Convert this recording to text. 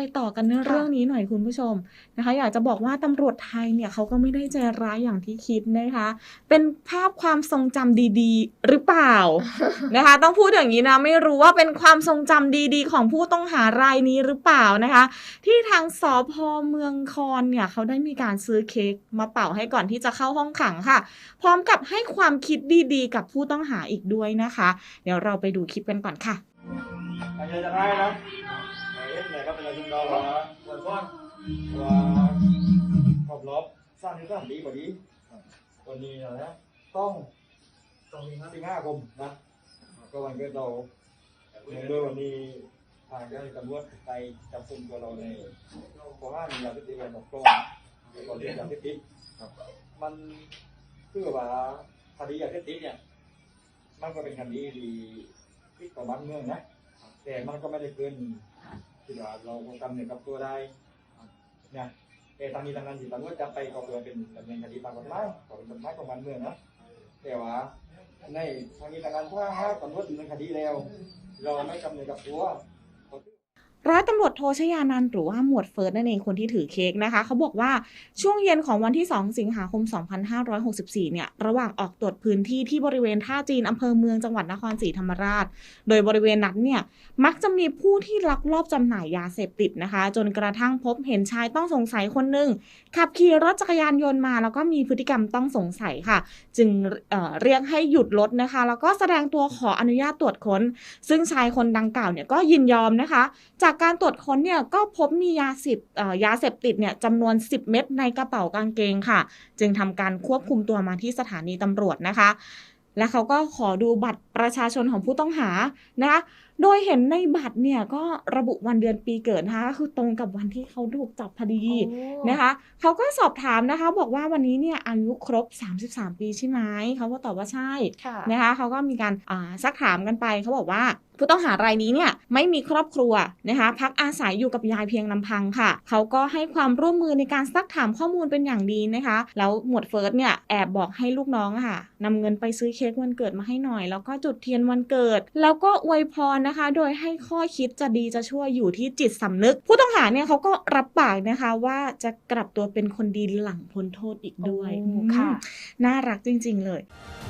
ไปต่อกันในเรื่องนี้หน่อยคุณผู้ชมนะคะ อยากจะบอกว่าตำรวจไทยเนี่ยเขาก็ไม่ได้ใจร้ายอย่างที่คิดนะคะ เป็นภาพความทรงจำดีๆ หรือเปล่านะคะ ต้องพูดอย่างนี้นะ ไม่รู้ว่าเป็นความทรงจำดีๆ ของผู้ต้องหารายนี้หรือเปล่านะคะ ที่ทางสพเมืองคอนเนี่ยเขาได้มีการซื้อเค้กมาเป่าให้ก่อนที่จะเข้าห้องขังค่ะ พร้อมกับให้ความคิดดีๆ กับผู้ต้องหาอีกด้วยนะคะ เดี๋ยวเราไปดูคลิปกันก่อนค่ะ anh chơi cho hai đó Đấy, này các bạn là dùng đầu là quần con và hộp lốp sang như các bạn đi vào đi còn nhìn là đấy ต้องต้องมีสิงห้าคมนะก็วันเกิดเราในเรื่อวันนี้ทางเจ้าหน้าที่ตำรวจไปจับกุมตัวเราในข้อห้ามียาเสพติดหมกกล้องก่อนเรื่องยาเสพติดมันคือว่าคดียาเสพติดเนี่ย มันก็เป็นคดีที่ที่ต่อบ้านเมืองนะแต่มันก็ไม่ได้เกิน ที่ว่าเราคงทำเนี่ยกับตัวได้นะแต่ทางนี้ทางนั้นที่ตำรวจจะไปก็เพื่อเป็นดำเนินคดีตามกฎหมายก็เป็นกฎหมายของบ้านเมืองนะแต่ว่าในทางนี้ทางนั้นถ้าหากตำรวจดำเนินคดีแล้ว เราไม่ดำเนินกับตัว ร้อยตำรวจโทชยานันหรือว่าหมวดเฟิร์สนั่นเองคนที่ถือเค้กนะคะ เขาบอกว่าช่วงเย็นของวันที่ 2 สิงหาคม 2564 เนี่ย ระหว่างออกตรวจพื้นที่ที่บริเวณท่าจีนอำเภอเมืองจังหวัดนครศรีธรรมราช โดยบริเวณนั้นเนี่ย มักจะมีผู้ที่ลักลอบจำหน่ายยาเสพติดนะคะ จนกระทั่งพบเห็นชายต้องสงสัยคนหนึ่งขับขี่รถจักรยานยนต์มา แล้วก็มีพฤติกรรมต้องสงสัยค่ะ จึงเเรียกให้หยุดรถนะคะ แล้วก็แสดงตัวขออนุญาตตรวจค้น ซึ่งชายคนดังกล่าวเนี่ยก็ยินยอมนะคะจากากการตรวจค้นเนี่ยก็พบมียาสิบเอ่อยาเสพติดเนี่ยจำนวน 10 เม็ดในกระเป๋ากางเกงค่ะ จึงทำการควบคุมตัวมาที่สถานีตำรวจนะคะ และเขาก็ขอดูบัตร ประชาชนของผู้ต้องหานะคะ โดยเห็นในบัตรเนี่ยก็ระบุวันเดือนปีเกิดนะคะก็คือตรงกับวันที่เขาถูกจับพอดีนะคะเขาก็สอบถามนะคะ บอกว่าวันนี้เนี่ยอายุครบ 33 ปีใช่ไหมเขาก็ตอบว่าใช่ค่ะนะคะเขาก็มีการอ่าซักถามกันไปเขาบอกว่าผู้ต้องหารายนี้เนี่ยไม่มีครอบครัวนะคะพักอาศัยอยู่กับยายเพียงลำพังค่ะ เขาก็ให้ความร่วมมือในการซักถามข้อมูลเป็นอย่างดีนะคะ แล้วหมวดเฟิร์สเนี่ยแอบบอกให้ลูกน้องอะค่ะนำเงินไปซื้อเค้กวันเกิดมาให้หน่อย แล้วก็จุดเทียนวันเกิด แล้วก็อวยพรนะคะ โดยให้ข้อคิดจะดีจะชั่วอยู่ที่จิตสำนึก ผู้ต้องหาเนี่ยเขาก็รับปากนะคะว่าจะกลับตัวเป็นคนดีหลังพ้นโทษอีกด้วยโอ้ค่ะอืมน่ารักจริง ๆ เลยเ